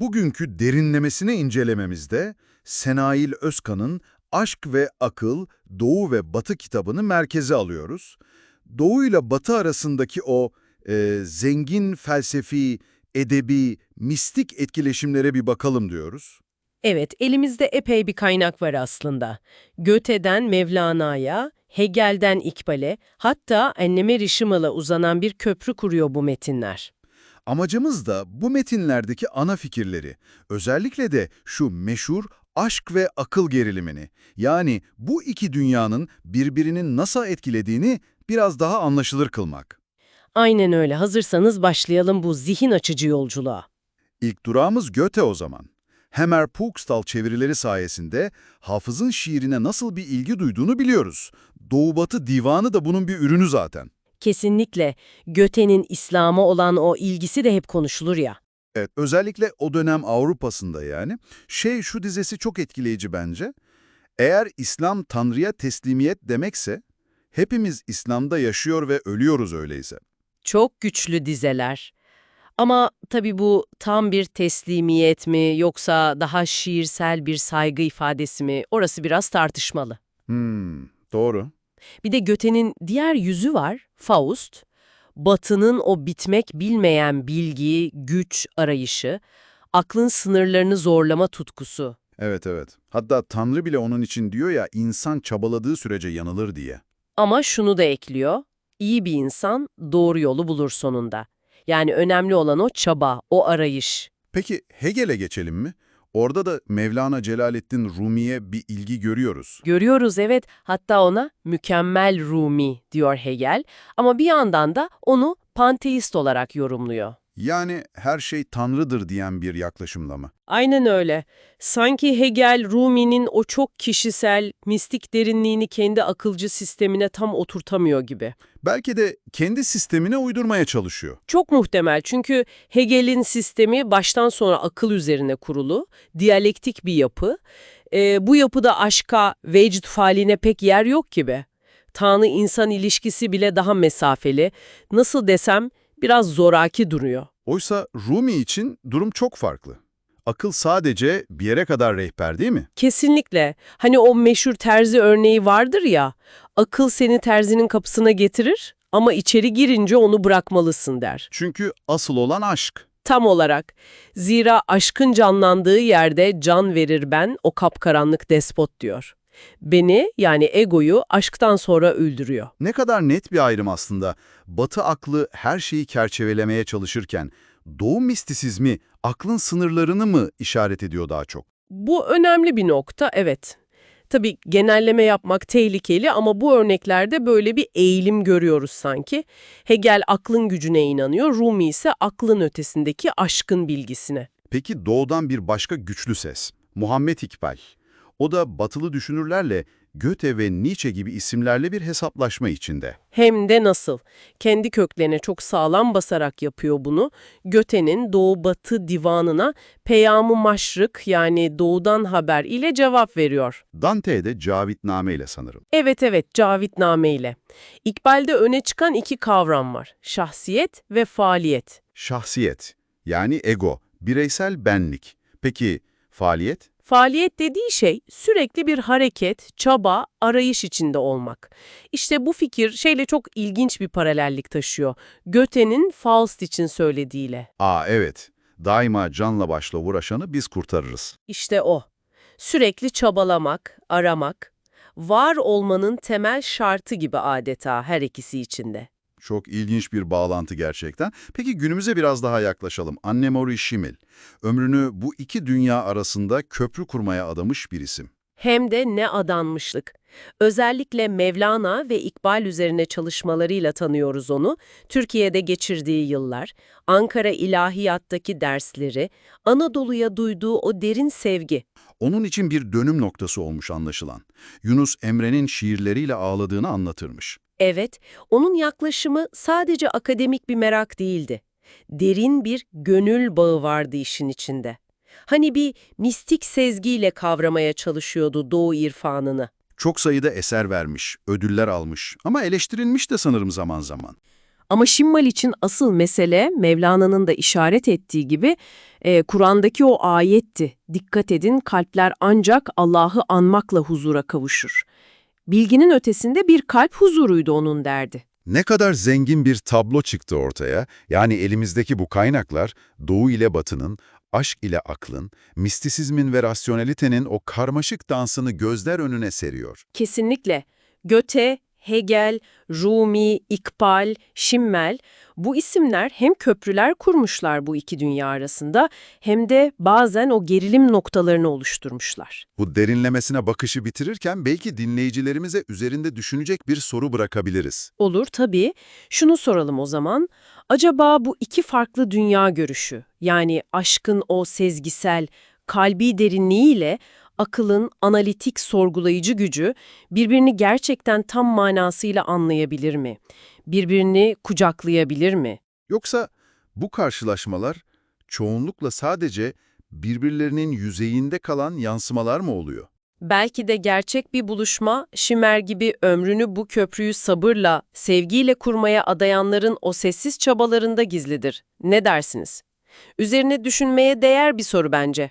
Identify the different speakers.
Speaker 1: Bugünkü derinlemesine incelememizde Senail Özkan'ın Aşk ve Akıl, Doğu ve Batı kitabını merkeze alıyoruz. Doğu ile Batı arasındaki o e, zengin felsefi, edebi, mistik etkileşimlere bir bakalım diyoruz.
Speaker 2: Evet, elimizde epey bir kaynak var aslında. Göte'den Mevlana'ya, Hegel'den İkbal'e, hatta Enneme Rişimal'a uzanan bir köprü kuruyor bu metinler.
Speaker 1: Amacımız da bu metinlerdeki ana fikirleri, özellikle de şu meşhur aşk ve akıl gerilimini, yani bu iki dünyanın birbirini nasıl etkilediğini biraz daha anlaşılır kılmak.
Speaker 2: Aynen öyle. Hazırsanız başlayalım bu zihin açıcı yolculuğa.
Speaker 1: İlk durağımız Göte o zaman. Hemer Pugstal çevirileri sayesinde Hafız'ın şiirine nasıl bir ilgi duyduğunu biliyoruz. Doğu-Batı divanı da bunun bir ürünü zaten.
Speaker 2: Kesinlikle Göte'nin İslam'a olan o ilgisi de hep konuşulur ya.
Speaker 1: Evet, özellikle o dönem Avrupa'sında yani. Şey şu dizesi çok etkileyici bence. Eğer İslam Tanrı'ya teslimiyet demekse, hepimiz İslam'da yaşıyor ve ölüyoruz öyleyse.
Speaker 2: Çok güçlü dizeler. Ama tabii bu tam bir teslimiyet mi yoksa daha şiirsel bir saygı ifadesi mi orası biraz tartışmalı.
Speaker 1: Hmm, doğru.
Speaker 2: Bir de Göte'nin diğer yüzü var, Faust. Batının o bitmek bilmeyen bilgi, güç arayışı, aklın sınırlarını zorlama tutkusu.
Speaker 1: Evet evet. Hatta Tanrı bile onun için diyor ya insan çabaladığı sürece yanılır diye.
Speaker 2: Ama şunu da ekliyor, iyi bir insan doğru yolu bulur sonunda. Yani önemli olan o çaba, o arayış.
Speaker 1: Peki Hegel'e geçelim mi? Orada da Mevlana Celaleddin Rumi'ye bir ilgi görüyoruz.
Speaker 2: Görüyoruz evet, hatta ona mükemmel Rumi diyor Hegel ama bir yandan da onu panteist olarak yorumluyor.
Speaker 1: Yani her şey Tanrı'dır diyen bir yaklaşımla mı?
Speaker 2: Aynen öyle. Sanki Hegel, Rumi'nin o çok kişisel, mistik derinliğini kendi akılcı sistemine tam oturtamıyor gibi.
Speaker 1: Belki de kendi sistemine uydurmaya çalışıyor.
Speaker 2: Çok muhtemel çünkü Hegel'in sistemi baştan sona akıl üzerine kurulu, diyalektik bir yapı. Ee, bu yapıda aşka, vecd faline pek yer yok gibi. Tanrı-insan ilişkisi bile daha mesafeli. Nasıl desem biraz zoraki duruyor.
Speaker 1: Oysa Rumi için durum çok farklı. Akıl sadece bir yere kadar rehber değil mi?
Speaker 2: Kesinlikle. Hani o meşhur terzi örneği vardır ya, akıl seni terzinin kapısına getirir ama içeri girince onu bırakmalısın der.
Speaker 1: Çünkü asıl olan aşk.
Speaker 2: Tam olarak. Zira aşkın canlandığı yerde can verir ben o kapkaranlık despot diyor. Beni yani egoyu aşktan sonra öldürüyor.
Speaker 1: Ne kadar net bir ayrım aslında. Batı aklı her şeyi çerçevelemeye çalışırken Doğu mistisizmi aklın sınırlarını mı işaret ediyor daha çok?
Speaker 2: Bu önemli bir nokta, evet. Tabii genelleme yapmak tehlikeli ama bu örneklerde böyle bir eğilim görüyoruz sanki. Hegel aklın gücüne inanıyor, Rumi ise aklın ötesindeki aşkın bilgisine.
Speaker 1: Peki doğudan bir başka güçlü ses, Muhammed İkbal. O da batılı düşünürlerle Goethe ve Nietzsche gibi isimlerle bir hesaplaşma içinde.
Speaker 2: Hem de nasıl? Kendi köklerine çok sağlam basarak yapıyor bunu. Göte'nin Doğu-Batı divanına Peyam-ı Maşrık yani doğudan haber ile cevap veriyor.
Speaker 1: Dante de Cavitname ile sanırım.
Speaker 2: Evet evet Cavitname ile. İkbal'de öne çıkan iki kavram var. Şahsiyet ve faaliyet.
Speaker 1: Şahsiyet, yani ego, bireysel benlik. Peki faaliyet?
Speaker 2: Faaliyet dediği şey sürekli bir hareket, çaba, arayış içinde olmak. İşte bu fikir şeyle çok ilginç bir paralellik taşıyor. Göte'nin Faust için söylediğiyle.
Speaker 1: Aa evet, daima canla başla uğraşanı biz kurtarırız.
Speaker 2: İşte o. Sürekli çabalamak, aramak, var olmanın temel şartı gibi adeta her ikisi içinde.
Speaker 1: Çok ilginç bir bağlantı gerçekten. Peki günümüze biraz daha yaklaşalım. Anne-Marie Schimmel, ömrünü bu iki dünya arasında köprü kurmaya adamış bir isim.
Speaker 2: Hem de ne adanmışlık. Özellikle Mevlana ve İkbal üzerine çalışmalarıyla tanıyoruz onu. Türkiye'de geçirdiği yıllar, Ankara İlahiyat'taki dersleri, Anadolu'ya duyduğu o derin sevgi.
Speaker 1: Onun için bir dönüm noktası olmuş anlaşılan. Yunus Emre'nin şiirleriyle ağladığını anlatırmış.
Speaker 2: Evet, onun yaklaşımı sadece akademik bir merak değildi. Derin bir gönül bağı vardı işin içinde. Hani bir mistik sezgiyle kavramaya çalışıyordu Doğu irfanını.
Speaker 1: Çok sayıda eser vermiş, ödüller almış ama eleştirilmiş de sanırım zaman zaman.
Speaker 2: Ama Şimmal için asıl mesele Mevlana'nın da işaret ettiği gibi e, Kur'an'daki o ayetti. Dikkat edin kalpler ancak Allah'ı anmakla huzura kavuşur. Bilginin ötesinde bir kalp huzuruydu onun derdi.
Speaker 1: Ne kadar zengin bir tablo çıktı ortaya. Yani elimizdeki bu kaynaklar Doğu ile Batı'nın, aşk ile aklın, mistisizmin ve rasyonelitenin o karmaşık dansını gözler önüne seriyor.
Speaker 2: Kesinlikle. Göte, Hegel, Rumi, İkbal, Schimmel bu isimler hem köprüler kurmuşlar bu iki dünya arasında hem de bazen o gerilim noktalarını oluşturmuşlar.
Speaker 1: Bu derinlemesine bakışı bitirirken belki dinleyicilerimize üzerinde düşünecek bir soru bırakabiliriz.
Speaker 2: Olur tabii. Şunu soralım o zaman. Acaba bu iki farklı dünya görüşü, yani aşkın o sezgisel, kalbi derinliğiyle akılın analitik sorgulayıcı gücü birbirini gerçekten tam manasıyla anlayabilir mi? Birbirini kucaklayabilir mi?
Speaker 1: Yoksa bu karşılaşmalar çoğunlukla sadece birbirlerinin yüzeyinde kalan yansımalar mı oluyor?
Speaker 2: Belki de gerçek bir buluşma, Şimer gibi ömrünü bu köprüyü sabırla, sevgiyle kurmaya adayanların o sessiz çabalarında gizlidir. Ne dersiniz? Üzerine düşünmeye değer bir soru bence.